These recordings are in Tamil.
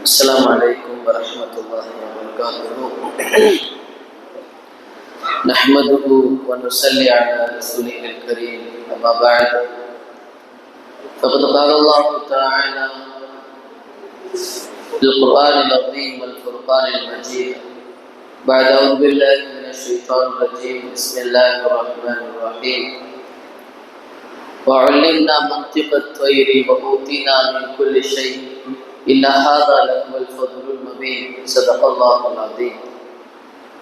السلام عليكم ورحمة الله وبركاته. نحمده ونصلي على رسوله الكريم أما بعد. فقد قال الله تعالى في القرآن العظيم والفرقان المجيد. بعد أعوذ بالله من الشيطان الرجيم. بسم الله الرحمن الرحيم. وعلمنا منطق الطير وأوتينا من كل شيء إن هذا لهو الفضل المبين صدق الله العظيم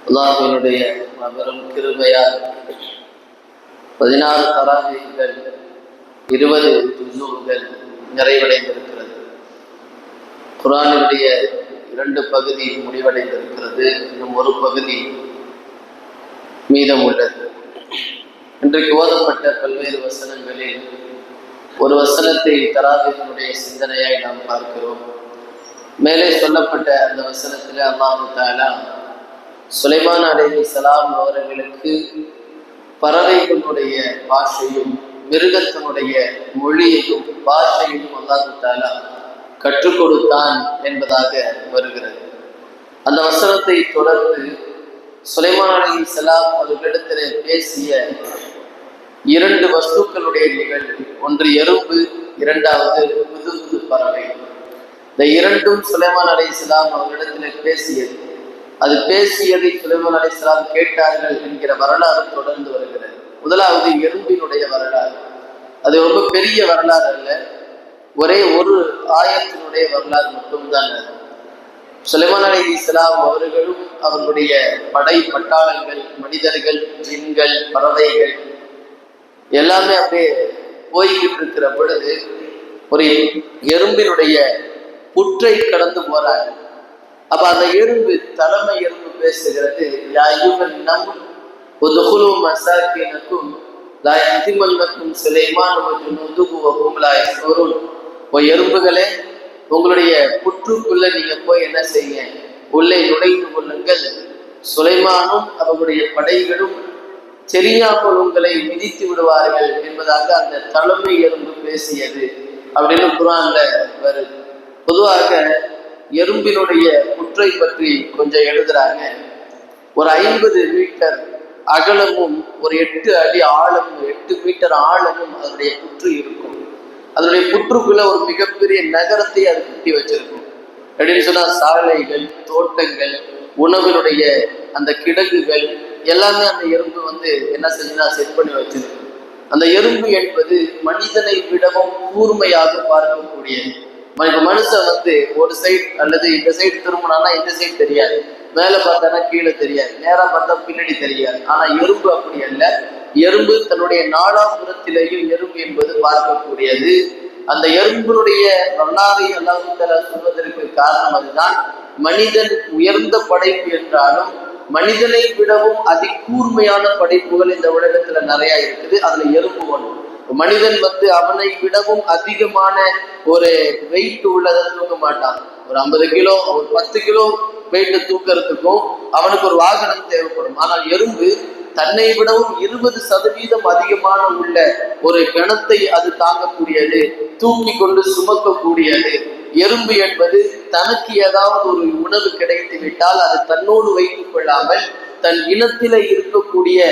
அல்லாஹினுடைய மாபெரும் கிருபையால் பதினாறு தராவிகள் இருபது ஜுசூகள் நிறைவடைந்திருக்கிறது குரானுடைய இரண்டு பகுதி முடிவடைந்திருக்கிறது இன்னும் ஒரு பகுதி மீதம் உள்ளது இன்றைக்கு ஓதப்பட்ட பல்வேறு வசனங்களில் ஒரு வசனத்தை தராவினுடைய சிந்தனையாய் நாம் பார்க்கிறோம். மேலே சொல்லப்பட்ட அந்த வசனத்தில் அல்லாஹு தாலா சுலைமான் அலைஹி சலாம் அவர்களுக்கு பறவைகளுடைய பாஷையும் மிருகத்தினுடைய மொழியையும் பாஷையும் அல்லாஹு தாலா கற்றுக் கொடுத்தான் என்பதாக வருகிறது. அந்த வசனத்தை தொடர்ந்து சுலைமான் அலி சலாம் அவர்களிடத்தில் பேசிய இரண்டு வஸ்துக்களுடைய நிகழ்வு ஒன்று எறும்பு இரண்டாவது முதுகு பறவை. இந்த இரண்டும் சுலைமான் அலை இஸ்லாம் அவர்களிடத்தில் பேசியது. அது பேசியதை சுலைமான் அலை இஸ்லாம் கேட்டார்கள் என்கிற வரலாறு தொடர்ந்து வருகிறது. முதலாவது எறும்பினுடைய வரலாறு. அது ரொம்ப பெரிய வரலாறு அல்ல. ஒரே ஒரு ஆயத்தினுடைய வரலாறு மட்டும்தான் அது. சுலைமான் அலி இஸ்லாம் அவர்களும் அவர்களுடைய படை பட்டாளங்கள் மனிதர்கள் ஜின்கள் பறவைகள் எல்லாமே அப்படியே போய்கிட்டு இருக்கிற பொழுது ஒரு எறும்பினுடைய புற்றை கடந்து போறாங்க அப்ப அந்த எறும்பு தலைமை எறும்பு பேசுகிறது மசாக்கினக்கும் லா யந்திமன்னக்கும் சுலைமான் ஓ எறும்புகளே உங்களுடைய புற்றுக்குள்ள நீங்க போய் என்ன செய்யுங்க? உள்ளே நுழைந்து கொள்ளுங்கள். சுலைமானும் அவருடைய படைகளும் தெரியாமல் உங்களை மிதித்து விடுவார்கள் என்பதாக அந்த தலைமை எறும்பு பேசியது அப்படின்னு குரான்ல வருது பொதுவாக எறும்பினுடைய குற்றை பற்றி கொஞ்சம் எழுதுறாங்க. ஒரு ஐம்பது மீட்டர் அகலமும் ஒரு எட்டு அடி ஆழமும் எட்டு மீட்டர் ஆழமும் அதனுடைய புற்று இருக்கும். அதனுடைய புற்றுக்குள்ள ஒரு மிகப்பெரிய நகரத்தை அது கட்டி வச்சிருக்கும். அப்படின்னு சொன்னா சாலைகள் தோட்டங்கள் உணவினுடைய அந்த கிடங்குகள் எல்லாமே அந்த எறும்பு வந்து என்ன செஞ்சுன்னா செட் பண்ணி வச்சிருக்கு அந்த எறும்பு என்பது மனிதனை விடவும் கூர்மையாக பார்க்கக்கூடியது இப்ப மனுஷன் வந்து ஒரு சைடு அல்லது இந்த சைடு திரும்பினானா இந்த சைடு தெரியாது. மேல பார்த்தானா கீழே தெரியாது. நேரம் பார்த்தா பின்னாடி தெரியாது. ஆனா எறும்பு அப்படி அல்ல. எறும்பு தன்னுடைய நாலாபுரத்திலேயும் எறும்பு என்பது பார்க்கக்கூடியது. அந்த எறும்பினுடைய வரலாறை அல்லாஹு சொல்வதற்கு காரணம் அதுதான் மனிதன் உயர்ந்த படைப்பு என்றாலும் மனிதனை விடவும் அதி கூர்மையான படைப்புகள் இந்த உலகத்துல நிறைய இருக்குது. அதுல எறும்பு ஒன்று மனிதன் வந்து அவனை விடவும் அதிகமான ஒரு வெயிட் உள்ளதை தூக்க மாட்டான். ஒரு ஐம்பது கிலோ ஒரு பத்து கிலோ வெயிட் தூக்கிறதுக்கும் அவனுக்கு ஒரு வாகனம் தேவைப்படும். ஆனால் எறும்பு தன்னை விடவும் இருபது சதவீதம் அதிகமான உள்ள ஒரு கணத்தை அது தாங்கக்கூடியது தூக்கி கொண்டு சுமக்கக்கூடியது. எறும்பு என்பது தனக்கு ஏதாவது ஒரு உணவு கிடைத்து விட்டால் அது தன்னோடு வைத்துக் கொள்ளாமல் தன் இனத்தில இருக்கக்கூடிய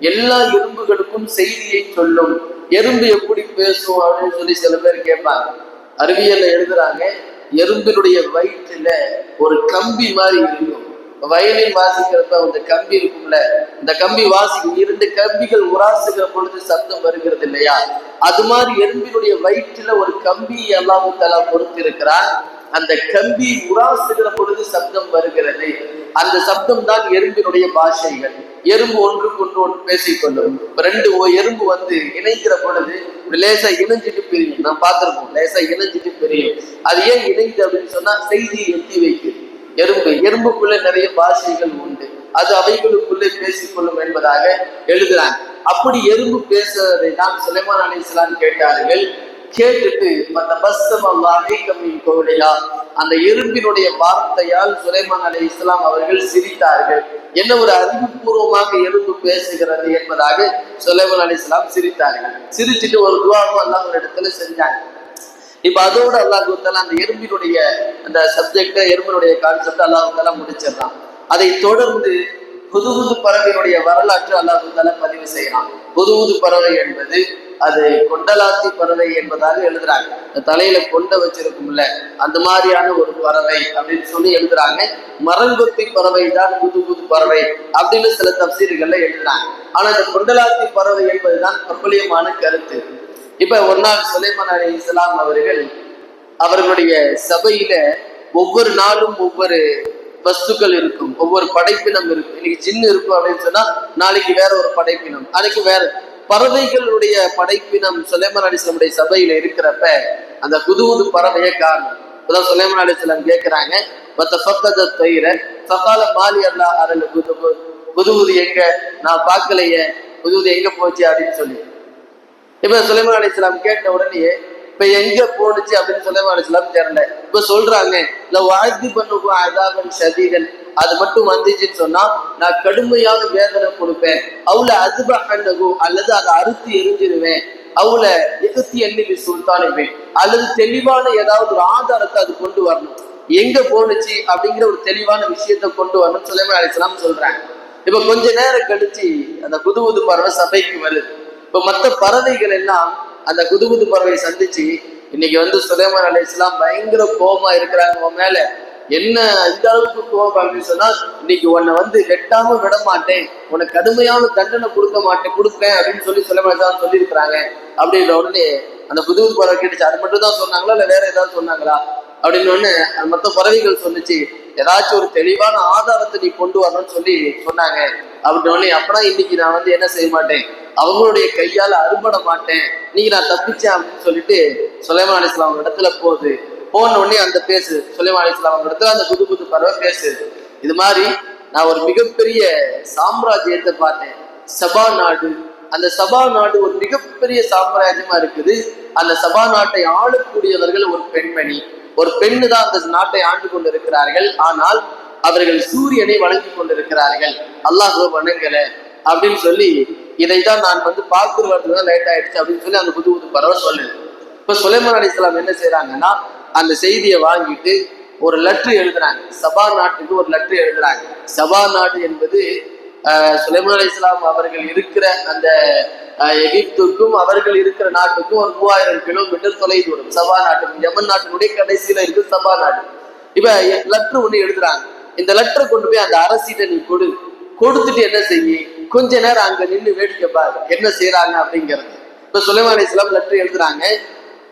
எல்லா எறும்புகளுக்கும் செய்தியை சொல்லும். எறும்பு எப்படி பேசும் அப்படின்னு சொல்லி சில பேர் கேட்பாங்க. அறிவியல்ல எழுதுறாங்க எறும்பினுடைய வயிற்றுல ஒரு கம்பி மாதிரி இருக்கு. வயலின் வாசிக்கிறப்ப அந்த கம்பி இருக்கும்ல இந்த கம்பி வாசி இரண்டு கம்பிகள் உராசுகிற பொழுது சப்தம் வருகிறது இல்லையா? அது மாதிரி எறும்பினுடைய வயிற்றுல ஒரு கம்பி எல்லாம் தலா பொறுத்திருக்கிறான் அந்த கம்பி உராசுகிற பொழுது சப்தம் வருகிறது. அந்த சப்தம் தான் எறும்பினுடைய பாஷைகள். எறும்பு ஒன்றுக்கு ஒன்று ஒன்று பேசிக்கொள்ளும் ரெண்டு எறும்பு வந்து இணைக்கிற பொழுது லேசா இணைஞ்சிட்டு பிரியும். நான் பார்த்துருக்கோம். லேசா இணைஞ்சிட்டு பிரியும். அது ஏன் இணைந்து அப்படின்னு சொன்னா செய்தியை எத்தி வைக்குது. எறும்பு. எறும்புக்குள்ள நிறைய பாஷைகள் உண்டு. அது அவைகளுக்குள்ளே பேசிக்கொள்ளும் என்பதாக எழுதுறாங்க. அப்படி எறும்பு பேசுவதை தான் சுலைமான் அலி இஸ்லாம் கேட்டார்கள். கேட்டுட்டு அந்த பஸ்தம் அல்லாஹே கம்மின் கோவிலையா? அந்த எறும்பினுடைய வார்த்தையால் சுலைமான் அலி இஸ்லாம் அவர்கள் சிரித்தார்கள். என்ன ஒரு அறிவுபூர்வமாக எறும்பு பேசுகிறது என்பதாக சுலைமான் அலி இஸ்லாம் சிரித்தார்கள். சிரிச்சுட்டு ஒரு துவாவும் அல்லாஹ் ஒரு இடத்துல செஞ்சாங்க. இப்ப அதோட அல்லாஹு தாலா அந்த எறும்பினுடைய அந்த சப்ஜெக்ட் எறும்பினுடைய கான்செப்ட் அல்லாஹு தாலா முடிச்சிடலாம் அதை தொடர்ந்து புதுகுது பறவையினுடைய வரலாற்று அல்லாஹு தாலா பதிவு செய்யலாம் புது பறவை என்பது அது கொண்டலாத்தி பறவை என்பதாக எழுதுறாங்க. இந்த தலையில கொண்ட வச்சிருக்கும்ல அந்த மாதிரியான ஒரு பறவை அப்படின்னு சொல்லி எழுதுறாங்க. மரங்கொத்தி பறவை தான் புது புது பறவை அப்படின்னு சில தப்சீர்கள்ல எழுதுறாங்க. ஆனா இந்த கொண்டலாத்தி பறவை என்பதுதான் பிரபலியமான கருத்து. இப்ப ஒரு நாள் சுலைமான் அலி இஸ்லாம் அவர்கள் அவர்களுடைய சபையில ஒவ்வொரு நாளும் ஒவ்வொரு வஸ்துக்கள் இருக்கும். ஒவ்வொரு படைப்பினம் இருக்கும். இன்னைக்கு ஜின்னு இருக்கும் அப்படின்னு சொன்னா நாளைக்கு வேற ஒரு படைப்பினம். நாளைக்கு வேற பறவைகளுடைய படைப்பினம் சுலைமான் அலிஸ்லமுடைய சபையில இருக்கிறப்ப அந்த புது புது பறவையை காரணம் இப்பதான் சுலைமான் அலிஸ்லாம் கேட்கிறாங்க மத்த பக்கத்தை தயிர சகால மாலி அல்லா அரல் புது புது புது எங்க? நான் பார்க்கலையே. புது புது எங்க போச்சு அப்படின்னு சொல்லி. இப்ப சுலைமான் அலிஸ்லாம் கேட்ட உடனே இப்ப எங்க போனுச்சு அப்படின்னு சுலைமான் அலிஸ்லாம் தெரியல இப்ப சொல்றாங்க இல்ல வாழ்த்து பண்ணுவோம் அதாவன் சதீகன் அது மட்டும் வந்துச்சுன்னு சொன்னா நான் கடுமையான வேதனை கொடுப்பேன். அவள அதுபா கண்டகு அல்லது அதை அறுத்து எரிஞ்சிருவேன். அவள எகுத்தி எண்ணி சுல்தானுமே அல்லது தெளிவான ஏதாவது ஒரு ஆதாரத்தை அது கொண்டு வரணும். எங்க போனுச்சு அப்படிங்கிற ஒரு தெளிவான விஷயத்த கொண்டு வரணும் சுலைமான் அலிஸ்லாம் சொல்றாங்க. இப்ப கொஞ்ச நேரம் கழிச்சு அந்த புது புது பறவை சபைக்கு வருது. இப்ப மத்த பறவைகள் எல்லாம் அந்த குது குது பறவையை சந்திச்சு இன்னைக்கு வந்து சுலைமான் அலி இஸ்லாம் பயங்கர கோபமா இருக்கிறாங்க உன் மேல. என்ன இந்த அளவுக்கு கோபம் அப்படின்னு சொன்னா இன்னைக்கு உன்னை வந்து வெட்டாம விட மாட்டேன் உனக்கு கடுமையான தண்டனை கொடுக்க மாட்டேன் கொடுப்பேன் அப்படின்னு சொல்லி சுலைமான் தான் சொல்லியிருக்கிறாங்க. அப்படின்ற உடனே அந்த புது புது பறவை கேட்டுச்சு. அது மட்டும் தான் சொன்னாங்களா இல்ல வேற ஏதாவது சொன்னாங்களா? அப்படின்னு உடனே மற்ற பறவைகள் சொன்னிச்சு ஏதாச்சும் ஒரு தெளிவான ஆதாரத்தை நீ கொண்டு வரணும்னு சொல்லி சொன்னாங்க. அப்படின்னு உடனே அப்பனா இன்னைக்கு நான் வந்து என்ன செய்ய மாட்டேன்? அவங்களுடைய கையால அறுபட மாட்டேன். நீங்க நான் தப்பிச்சேன் அப்படின்னு சொல்லிட்டு சுலைமான் அலிஸ்லாம் அவங்க இடத்துல போகுது. போன உடனே அந்த பேசு சுலைமான் அலிஸ்லாம் அவங்க இடத்துல அந்த புது புது பறவை பேசு. இது மாதிரி நான் ஒரு மிகப்பெரிய சாம்ராஜ்யத்தை பார்த்தேன். சபா நாடு. அந்த சபா நாடு ஒரு மிகப்பெரிய சாம்ராஜ்யமா இருக்குது. அந்த சபா நாட்டை ஆளக்கூடியவர்கள் ஒரு பெண்மணி. ஒரு பெண்ணு தான் அந்த நாட்டை ஆண்டு கொண்டு இருக்கிறார்கள் ஆனால் அவர்கள் சூரியனை வழங்கி கொண்டிருக்கிறார்கள். அல்லாஹ் வணங்கல. அப்படின்னு சொல்லி இதைதான் நான் வந்து பார்த்து வரதுதான் லேட் ஆயிடுச்சு அப்படின்னு சொல்லி அந்த புது புது பறவை சொல்லுது. இப்ப சுலைமான் அலி இஸ்லாம் என்ன செய்யறாங்கன்னா அந்த செய்தியை வாங்கிட்டு ஒரு லெட்ரு எழுதுறாங்க. சபா நாட்டுக்கு ஒரு லெட்ரு எழுதுறாங்க. சபா நாடு என்பது சுலைமான் அலி இஸ்லாம் அவர்கள் இருக்கிற அந்த எகிப்துக்கும் அவர்கள் இருக்கிற நாட்டுக்கும் ஒரு மூவாயிரம் கிலோமீட்டர் தொலை தூரம். சபா நாட்டுக்கும் யமன் நாட்டினுடைய கடைசியில இருக்கு சபா நாடு. இப்ப லெட்ரு ஒண்ணு எழுதுறாங்க. இந்த லெட்டரை கொண்டு போய் அந்த அரசிட்ட நீ கொடு. கொடுத்துட்டு என்ன செய்யி? கொஞ்ச நேரம் அங்க நின்று வேடிக்கை பாரு. என்ன செய்யறாங்க அப்படிங்கிறது. இப்ப சுலைமான் இஸ்லாம் லெட்டர் எழுதுறாங்க.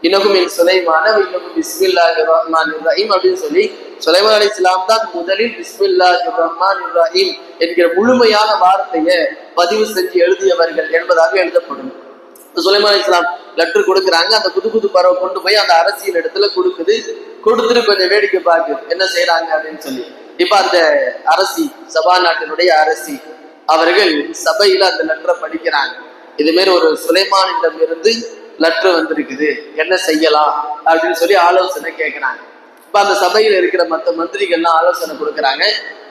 இன்னகும் என் சுலைமான இன்னகும் பிஸ்மில்லாஹி ரஹ்மான் ரஹீம் அப்படின்னு சொல்லி சுலைமான் அலி இஸ்லாம் தான் முதலில் பிஸ்மில்லாஹ் ரஹ்மான் ரஹீம் என்கிற முழுமையான வார்த்தையை பதிவு செஞ்சு எழுதியவர்கள் என்பதாக எழுதப்படும். சுலைமான் இஸ்லாம் லெட்டர் கொடுக்குறாங்க. அந்த புது புது பறவை கொண்டு போய் அந்த அரசியல் இடத்துல கொடுக்குது. கொடுத்துட்டு கொஞ்சம் வேடிக்கை பார்க்குது என்ன செய்யறாங்க அப்படின்னு சொல்லி. இப்ப அந்த அரசி சபா நாட்டினுடைய அரசி அவர்கள் சபையில அந்த லெட்டரை படிக்கிறாங்க. இது மாதிரி ஒரு சுலைமானிடம் இருந்து லெட்ரு வந்திருக்குது. என்ன செய்யலாம்? அப்படின்னு சொல்லி ஆலோசனை கேட்குறாங்க. இப்போ அந்த சபையில் இருக்கிற மற்ற மந்திரிகள்லாம் ஆலோசனை கொடுக்குறாங்க.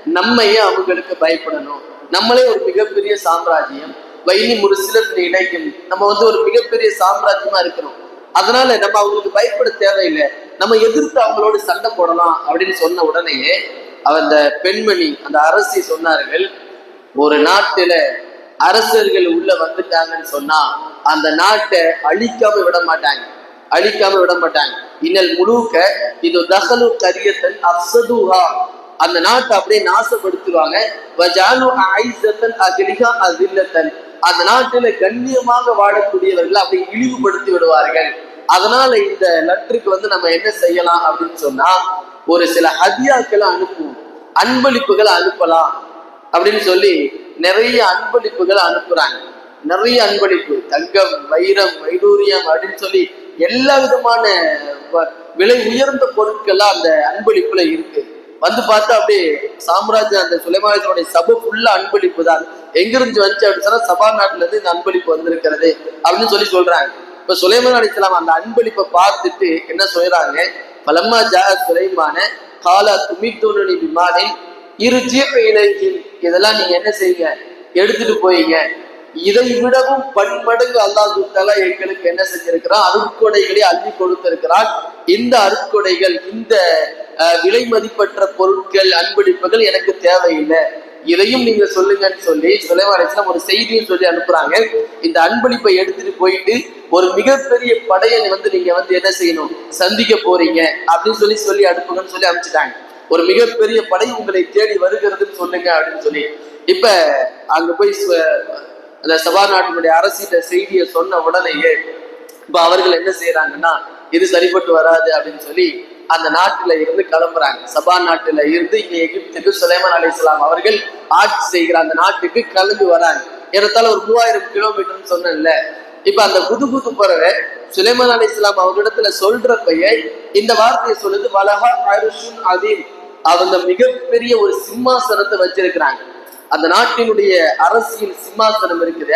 நம்ம ஏன் அவங்களுக்கு பயப்படணும். நம்மளே ஒரு மிகப்பெரிய சாம்ராஜ்யம். வைனி ஒரு சிலர் இணைக்கும் நம்ம வந்து ஒரு மிகப்பெரிய சாம்ராஜ்யமா இருக்கிறோம். அதனால நம்ம அவங்களுக்கு பயப்பட தேவையில்லை. நம்ம எதிர்த்து அவங்களோட சண்டை போடலாம் அப்படின்னு சொன்ன உடனேயே அந்த பெண்மணி அந்த அரசி சொன்னார்கள் ஒரு நாட்டில அரசர்கள் உள்ள வந்துட்டாங்கன்னு சொன்னா அந்த நாட்டை அழிக்காம விட மாட்டாங்க. அழிக்காம விட மாட்டாங்க. இன்னல் முழுக்க இது தகலு கரியத்தன் அப்சதுஹா அந்த நாட்டை அப்படியே நாசப்படுத்துவாங்க. வஜாலு ஐசத்தன் அகிலிகா அதில்லத்தன் அந்த நாட்டுல கண்ணியமாக வாழக்கூடியவர்கள் அப்படியே இழிவுபடுத்தி விடுவார்கள். அதனால இந்த லெட்டருக்கு வந்து நம்ம என்ன செய்யலாம் அப்படின்னு சொன்னா ஒரு சில ஹதியாக்களை அனுப்புவோம். அன்பளிப்புகளை அனுப்பலாம் அப்படின்னு சொல்லி நிறைய அன்பளிப்புகளை அனுப்புறாங்க. நிறைய அன்பளிப்பு. தங்கம் வைரம் வைடூரியம் அப்படின்னு சொல்லி எல்லா விதமான வ- விலை உயர்ந்த பொருட்கள்லாம் அந்த அன்பளிப்புல இருக்கு. வந்து பார்த்தா அப்படியே சாம்ராஜ்யம் அந்த சுலைமானுடைய சபை ஃபுல்லா அன்பளிப்பு தான். எங்கிருந்து வந்துச்சு அப்படின்னு சொன்னா சபா நாட்டுல இருந்து இந்த அன்பளிப்பு வந்திருக்கிறது அப்படின்னு சொல்லி சொல்றாங்க. இப்ப சுலைமான் அலிஸ்லாம் அந்த அன்பளிப்பை பார்த்துட்டு என்ன சொல்றாங்க? பலம்மா ஜா சுலைமான காலா துமித்துணி விமானின் இரு ஜீவ இளைஞர் இதெல்லாம் நீங்க என்ன செய்யுங்க? எடுத்துட்டு போயிங்க. இதை விடவும் பன்மடங்கு அல்லாஹ் தஆலா எங்களுக்கு என்ன செஞ்சிருக்கிறான்? அருட்கொடைகளை அள்ளி கொடுத்திருக்கிறான். இந்த அருட்கொடைகள் இந்த விலை மதிப்பற்ற பொருட்கள் அன்பளிப்புகள் எனக்கு தேவையில்லை. இதையும் நீங்க சொல்லுங்கன்னு சொல்லி சுலைமான் ஒரு செய்தியும் சொல்லி அனுப்புறாங்க. இந்த அன்பளிப்பை எடுத்துட்டு போயிட்டு ஒரு மிகப்பெரிய படையை வந்து நீங்க வந்து என்ன செய்யணும்? சந்திக்க போறீங்க அப்படின்னு சொல்லி சொல்லி அனுப்புங்கன்னு சொல்லி அனுப்பிச்சிட்டாங்க. ஒரு மிகப்பெரிய படை உங்களை தேடி வருகிறதுன்னு சொல்லுங்க அப்படின்னு சொல்லி. இப்ப அங்க போய் சு- அந்த சபாநாட்டினுடைய அரசியல செய்தியை சொன்ன உடனேயே இப்ப அவர்கள் என்ன செய்யறாங்கன்னா இது சரிப்பட்டு வராது அப்படின்னு சொல்லி அந்த நாட்டுல இருந்து கிளம்புறாங்க. சபா நாட்டுல இருந்து இங்க எகிப்துக்கு சுலைமான் அலிஸ்லாம் அவர்கள் ஆட்சி செய்கிற அந்த நாட்டுக்கு கிளம்பி வராங்க. ஏறத்தால ஒரு மூவாயிரம் கிலோமீட்டர்னு சொன்னேன்ல. இப்ப அந்த புது புது பறவை சுலைமான் அலிஸ்லாம் அவர்களிடத்துல சொல்றப்பயே இந்த வார்த்தையை சொல்லுது வலஹா அருஷுன் அதீம் அவங்க மிகப்பெரிய ஒரு சிம்மாசனத்தை வச்சிருக்கிறாங்க. அந்த நாட்டினுடைய அரசியல் சிம்மாசனம் இருக்குது.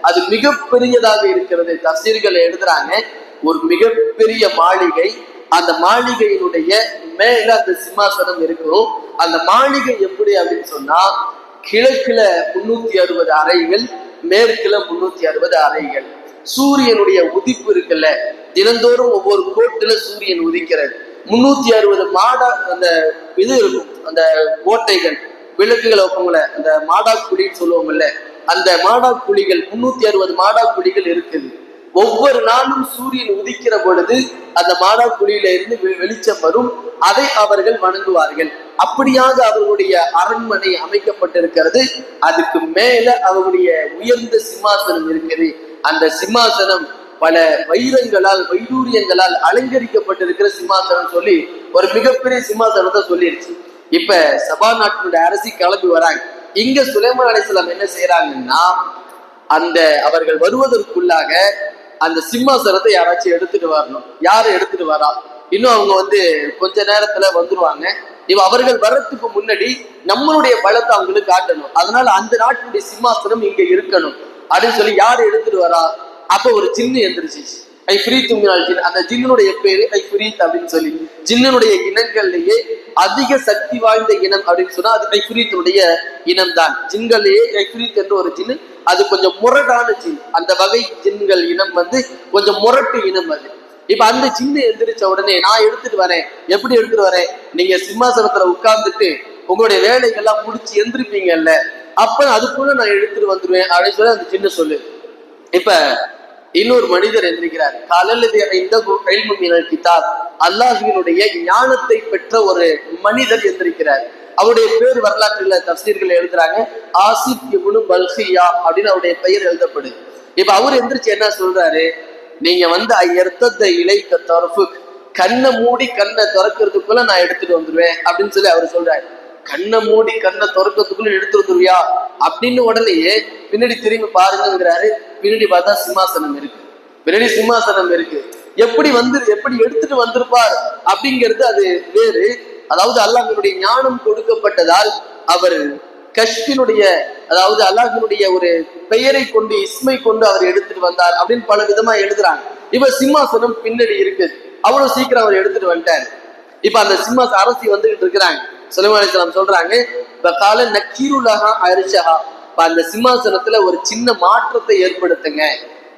அது மிகப்பெரியதாக இருக்கிறது. தசீர்கள் எழுதுறாங்க. ஒரு மிகப்பெரிய மாளிகை. அந்த மாளிகையினுடைய மேல அந்த சிம்மாசனம் இருக்கும் அந்த மாளிகை எப்படி அப்படின்னு சொன்னா கிழக்குல முன்னூத்தி அறுபது அறைகள் மேற்குல முன்னூத்தி அறுபது அறைகள். சூரியனுடைய உதிப்பு இருக்குல்ல. தினந்தோறும் ஒவ்வொரு கோட்டுல சூரியன் உதிக்கிறது. முன்னூத்தி அறுபது மாட அந்த இது இருக்கும். அந்த ஓட்டைகள் விளக்குகளை வைப்போங்கள அந்த மாடா குழின்னு சொல்லுவோங்கல்ல அந்த மாடா குழிகள் முன்னூத்தி அறுபது மாடா குழிகள் இருக்குது. ஒவ்வொரு நாளும் சூரியன் உதிக்கிற பொழுது அந்த மாடா குழியில இருந்து வெ- வெளிச்சம் வரும். அதை அவர்கள் வணங்குவார்கள். அப்படியாக அவர்களுடைய அரண்மனை அமைக்கப்பட்டிருக்கிறது. அதுக்கு மேல அவருடைய உயர்ந்த சிம்மாசனம் இருக்குது. அந்த சிம்மாசனம் பல வைரங்களால் வைடூரியங்களால் அலங்கரிக்கப்பட்டிருக்கிற சிம்மாசனம் சொல்லி ஒரு மிகப்பெரிய சிம்மாசனத்தை சொல்லிருச்சு. இப்ப சபா நாட்டினுடைய அரசி கிளம்பி வராங்க. இங்க சுலைமான் அலிஸ்லாம் என்ன செய்யறாங்கன்னா அந்த அவர்கள் வருவதற்குள்ளாக அந்த சிம்மாசனத்தை யாராச்சும் எடுத்துட்டு வரணும். யாரு எடுத்துட்டு வரா? இன்னும் அவங்க வந்து கொஞ்ச நேரத்துல வந்துருவாங்க. இவ அவர்கள் வர்றதுக்கு முன்னாடி நம்மளுடைய பலத்தை அவங்களுக்கு காட்டணும். அதனால அந்த நாட்டினுடைய சிம்மாசனம் இங்க இருக்கணும். அப்படின்னு சொல்லி யார் எடுத்துட்டு வரா? அப்போ ஒரு ஜின்னு எந்திரிச்சு. ஐ ஃப்ரீ தும்பினால் ஜின். அந்த ஜின்னுடைய பேரு ஐ ஃப்ரீத் அப்படின்னு சொல்லி ஜின்னுடைய இனங்கள்லேயே அதிக சக்தி வாய்ந்த இனம் அப்படின்னு சொன்னா அது ஐஃப்ரீத்தினுடைய இனம் தான் ஜின்கள்லயே ஐஃப்ரீத் என்ற ஒரு ஜின்னு அது கொஞ்சம் முரடான ஜின். அந்த வகை ஜின்கள் இனம் வந்து கொஞ்சம் முரட்டு இனம் அது. இப்ப அந்த ஜின்னு எந்திரிச்ச உடனே நான் எடுத்துட்டு வரேன். எப்படி எடுத்துட்டு வரேன்? நீங்க சிம்மாசனத்துல உட்கார்ந்துட்டு உங்களுடைய வேலைகள்லாம் முடிச்சு எந்திரிப்பீங்கல்ல. அப்ப அதுக்குள்ள நான் எடுத்துட்டு வந்துருவேன் அப்படின்னு சொல்லி அந்த ஜின்னு சொல்லு. இப்ப இன்னொரு மனிதர் எந்திரிக்கிறார். காலல்லது இந்த கைல்முமியினர் கிதாப். அல்லாஹினுடைய ஞானத்தை பெற்ற ஒரு மனிதர் எந்திரிக்கிறார். அவருடைய பேர் வரலாற்றுல தப்சீர்கள் எழுதுறாங்க. ஆசிப் இப்னு பல்சியா அப்படின்னு அவருடைய பெயர் எழுதப்படுது. இப்ப அவர் எந்திரிச்சு என்ன சொல்றாரு? நீங்க வந்து எர்த்தத்த இலைக்க தரப்பு கண்ணை மூடி கண்ணை திறக்கிறதுக்குள்ள நான் எடுத்துட்டு வந்துருவேன் அப்படின்னு சொல்லி அவர் சொல்றாரு. கண்ணை மூடி கண்ணை திறக்கிறதுக்குள்ள எடுத்து வந்துருவியா அப்படின்னு உடனேயே பின்னாடி திரும்பி பாருங்கிறாரு பின்னாடி பார்த்தா சிம்மாசனம் இருக்கு. பின்னாடி சிம்மாசனம் இருக்கு. எப்படி வந்து எப்படி எடுத்துட்டு வந்திருப்பார் அப்படிங்கிறது அது வேறு. அதாவது அல்லாஹினுடைய ஞானம் கொடுக்கப்பட்டதால் அவர் கஷ்பினுடைய அதாவது அல்லாஹினுடைய ஒரு பெயரை கொண்டு இஸ்மை கொண்டு அவர் எடுத்துட்டு வந்தார் அப்படின்னு பல விதமா எழுதுறாங்க. இப்ப சிம்மாசனம் பின்னாடி இருக்கு. அவ்வளவு சீக்கிரம் அவர் எடுத்துட்டு வந்துட்டார். இப்ப அந்த சிம்மாச அரசி வந்துகிட்டு இருக்கிறாங்க. சுலைமான் சொல்றாங்க இப்ப கால நக்கீருலகா அரிசகா இப்ப அந்த சிம்மாசனத்துல ஒரு சின்ன மாற்றத்தை ஏற்படுத்துங்க.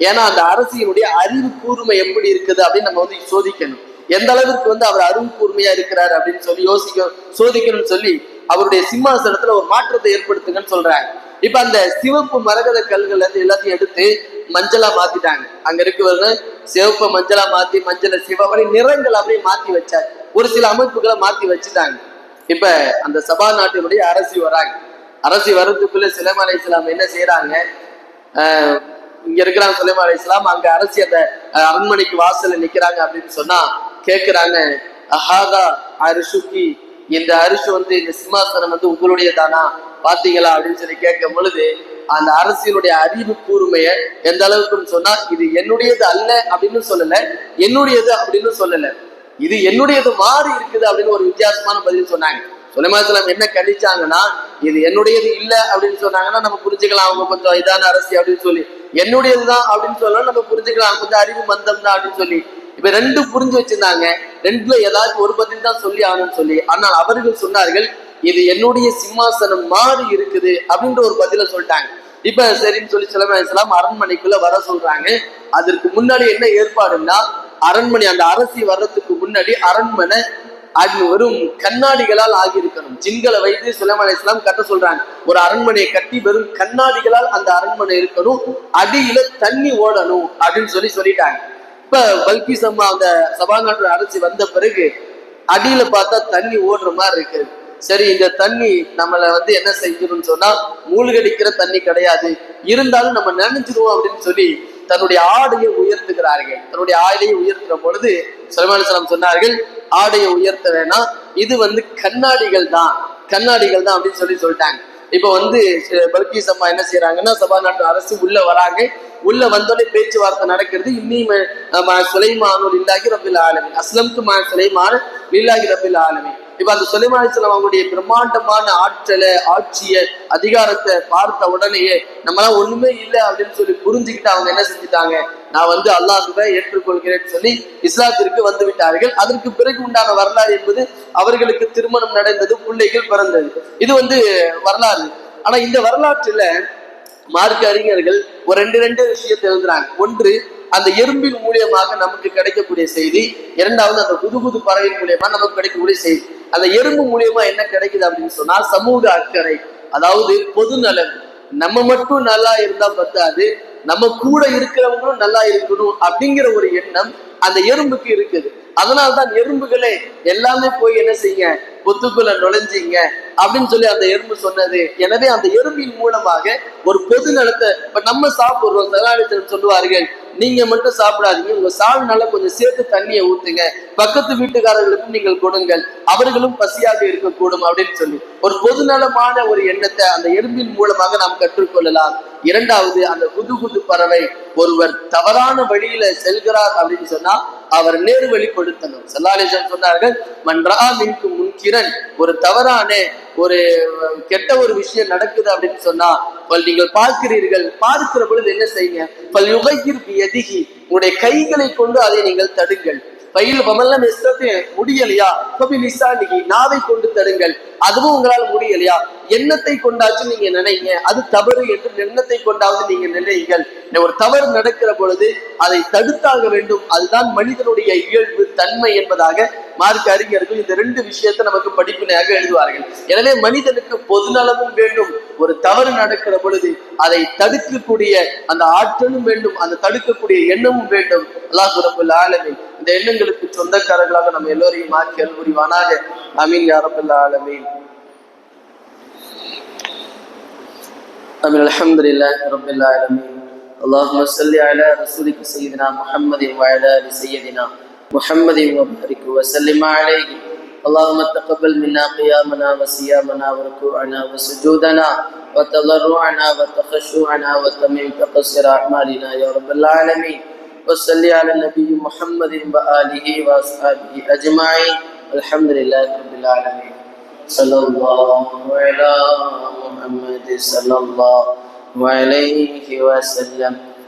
ஏன்னா அந்த அரசியனுடைய அறிவு கூர்மை எப்படி இருக்குது அப்படின்னு நம்ம வந்து சோதிக்கணும். எந்த அளவுக்கு வந்து அவர் அறிவு கூர்மையா இருக்கிறார் அப்படின்னு சொல்லி யோசிக்க சோதிக்கணும்னு சொல்லி அவருடைய சிம்மாசனத்துல ஒரு மாற்றத்தை ஏற்படுத்துங்கன்னு சொல்றாங்க. இப்ப அந்த சிவப்பு மரகத கல்கள் வந்து எல்லாத்தையும் எடுத்து மஞ்சளா மாத்திட்டாங்க. அங்க இருக்கிறவங்க சிவப்பு மஞ்சளா மாத்தி மஞ்சளை சிவ அப்படி நிறங்கள் அப்படியே மாத்தி வச்சார். ஒரு சில அமைப்புகளை மாத்தி வச்சுட்டாங்க. இப்ப அந்த சபா நாட்டினுடைய அரசி வராங்க. அரசி வர்றதுக்குள்ள சிலமலை இஸ்லாம் என்ன செய்யறாங்க இங்க இருக்கிறாங்க சுலைமா அலி இஸ்லாம் அங்க அரசி அந்த அரண்மனைக்கு வாசல்ல நிக்கிறாங்க அப்படின்னு சொன்னா கேக்குறாங்க அஹாதா அரிசுக்கி இந்த அரிசு வந்து இந்த சிம்மாசனம் வந்து உங்களுடைய தானா பாத்தீங்களா அப்படின்னு சொல்லி கேட்கும் பொழுது அந்த அரசியலுடைய அறிவு கூர்மைய எந்த அளவுக்குன்னு சொன்னா இது என்னுடையது அல்ல அப்படின்னு சொல்லல. என்னுடையது அப்படின்னு சொல்லல. இது என்னுடையது மாறி இருக்குது அப்படின்னு ஒரு வித்தியாசமான பதில் சொன்னாங்க. சுலைமாசலம் என்ன கணிச்சாங்கன்னா இது என்னுடையது இல்லை அப்படின்னு சொன்னாங்கன்னா நம்ம புரிஞ்சுக்கலாம் அவங்க கொஞ்சம் இதான அரசி அப்படின்னு சொல்லி. என்னுடையதுதான் அப்படின்னு சொல்லலாம் நம்ம புரிஞ்சுக்கலாம் கொஞ்சம் அறிவு மந்தம் தான் அப்படின்னு சொல்லி. இப்ப ரெண்டு புரிஞ்சு வச்சிருந்தாங்க. ரெண்டுல ஏதாச்சும் ஒரு பதில் தான் சொல்லி ஆகணும்னு சொல்லி. ஆனால் அவர்கள் சொன்னார்கள் இது என்னுடைய சிம்மாசனம் மாறி இருக்குது அப்படின்ற ஒரு பதில சொல்லிட்டாங்க. இப்ப சரின்னு சொல்லி சிலமே அரண்மனைக்குள்ள வர சொல்றாங்க. அதற்கு முன்னாடி என்ன ஏற்பாடுன்னா அரண்மனை அந்த அரசி வர்றதுக்கு முன்னாடி அரண்மனை அது வெறும் கண்ணாடிகளால் ஆகியிருக்கணும். ஜின்களை வைத்து சுலைமான் இஸ்லாம் கட்ட சொல்றாங்க. ஒரு அரண்மனையை கட்டி வெறும் கண்ணாடிகளால் அந்த அரண்மனை இருக்கணும். அடியில தண்ணி ஓடணும் அப்படின்னு சொல்லி சொல்லிட்டாங்க. இப்ப பல்கிஸ் அம்மா அந்த சபாநாட்டு அரசி வந்த பிறகு அடியில பார்த்தா தண்ணி ஓடுற மாதிரி இருக்கு சரி இந்த தண்ணி நம்மள வந்து என்ன செய்யணும்னு சொன்னா மூழ்கடிக்கிற தண்ணி கிடையாது. இருந்தாலும் நம்ம நினைச்சிருவோம் அப்படின்னு சொல்லி தன்னுடைய ஆடையை உயர்த்துகிறார்கள். தன்னுடைய ஆடையை உயர்த்துற பொழுது சல்மான் சொன்னார்கள் ஆடையை உயர்த்த வேணாம். இது வந்து கண்ணாடிகள் தான். கண்ணாடிகள் தான் அப்படின்னு சொல்லி சொல்லிட்டாங்க. இப்ப வந்து சி- பல்கீஸ் அம்மா என்ன செய்யறாங்கன்னா சபாநாட்டு அரசு உள்ள வராங்க. உள்ள வந்தோடனே பேச்சுவார்த்தை நடக்கிறது. இன்னும் சுலைமானூர் இல்லாகி ரபில் ஆலமி அஸ்லம் மா சுலைமான இல்லாகி ரபில் ஆலமி இப்ப அந்த சுலைமான் அலிஸ்லாம் அவங்களுடைய பிரம்மாண்டமான ஆற்றலை ஆட்சிய அதிகாரத்தை பார்த்த உடனேயே நம்மளாம் ஒண்ணுமே இல்லை அப்படின்னு சொல்லி புரிஞ்சுக்கிட்டு அவங்க என்ன செஞ்சுட்டாங்க? நான் வந்து அல்லாஹுவை ஏற்றுக்கொள்கிறேன்னு சொல்லி இஸ்லாத்திற்கு வந்து விட்டார்கள். அதற்கு பிறகு உண்டான வரலாறு என்பது அவர்களுக்கு திருமணம் நடந்தது பிள்ளைகள் பிறந்தது. இது வந்து வரலாறு. ஆனா இந்த வரலாற்றுல மார்க்க அறிஞர்கள் ஒரு ரெண்டு ரெண்டு விஷயத்தை எழுதுறாங்க. ஒன்று அந்த எறும்பின் மூலியமாக நமக்கு கிடைக்கக்கூடிய செய்தி. இரண்டாவது அந்த புது புது பறவை மூலியமா நமக்கு கிடைக்கக்கூடிய செய்தி. அந்த எறும்பு மூலியமா என்ன கிடைக்குது அப்படின்னு சொன்னா சமூக அக்கறை அதாவது பொது நலன். நம்ம மட்டும் நல்லா இருந்தா பத்தாது நம்ம கூட இருக்கிறவங்களும் நல்லா இருக்கணும் அப்படிங்கிற ஒரு எண்ணம் அந்த எறும்புக்கு இருக்குது. அதனால்தான் எறும்புகளே எல்லாமே போய் என்ன செய்யுங்க? பொத்துக்குள்ள நுழைஞ்சிங்க. அப்படின்னு சொல்லி அந்த எறும்பு சொன்னது. எனவே அந்த எறும்பின் மூலமாக ஒரு பொது நலத்தை இப்ப நம்ம சாப்பிடுறோம் சகாலத்தில் சொல்லுவார்கள் நீங்க மட்டும் சாப்பிடாதீங்க உங்க சாவினால கொஞ்சம் சேர்த்து தண்ணியை ஊத்துங்க. பக்கத்து வீட்டுக்காரர்களுக்கும் நீங்கள் கொடுங்கள். அவர்களும் பசியாக இருக்கக்கூடும் அப்படின்னு சொல்லி. ஒரு பொதுநலமான ஒரு எண்ணத்தை அந்த எறும்பின் மூலமாக நாம் கற்றுக்கொள்ளலாம். இரண்டாவது அந்த குது குது பறவை ஒருவர் தவறான வழியில செல்கிறார் அப்படின்னு சொன்னா அவர் நேர் வெளிப்படுத்தணும் செல்லாலேசன் சொன்னார்கள் மன்றா மின்கு முன்கிரன் ஒரு தவறான ஒரு கெட்ட ஒரு விஷயம் நடக்குது அப்படின்னு சொன்னா பல் நீங்கள் பார்க்கிறீர்கள் பார்க்கிற பொழுது என்ன செய்யுங்க? பல் யுகையிர் எதுகி உங்களுடைய கைகளை கொண்டு அதை நீங்கள் தடுங்கள். பயில் பமல்லம் எஸ்தத்தை முடியலையா? கபி லிசானிகி நாவை கொண்டு தருங்கள் அதுவும் உங்களால் முடியலையா? எண்ணத்தை கொண்டாச்சும் நீங்க நினைங்க. அது தவறு என்று எண்ணத்தை கொண்டாவது நீங்க நினைங்கள் ஒரு தவறு நடக்கிற பொழுது அதை தடுத்தாக வேண்டும். அதுதான் மனிதனுடைய இயல்பு தன்மை என்பதாக மார்க்க அறிஞர்கள் இந்த ரெண்டு விஷயத்தை நமக்கு படிப்பினையாக எழுதுவார்கள் எனவே மனிதனுக்கு பொதுநலமும் வேண்டும் ஒரு தவறு நடக்கிற பொழுது அதை தடுக்கக்கூடிய அந்த ஆற்றலும் வேண்டும் அந்த தடுக்கக்கூடிய எண்ணமும் வேண்டும் அல்லாஹ் ரபுல் ஆலமீன் இந்த எண்ணங்களுக்கு சொந்தக்காரர்களாக நம்ம எல்லோரையும் மாற்றி அல்புரிவானாக அமீன் யா ரபுல் ஆலமீன் آمين الحمد لله رب العالمين اللهم صل على رسولك سيدنا محمد وعلى ال سيدنا محمد وبارك وسلم عليه. اللهم تقبل منا قيامنا وصيامنا وركوعنا وسجودنا وتضرعنا وتخشعنا وتمم تقصر أعمالنا يا رب العالمين. وصل على النبي محمد وآله وأصحابه أجمعين. الحمد لله رب العالمين. صلى الله على محمد صلى الله عليه وسلم.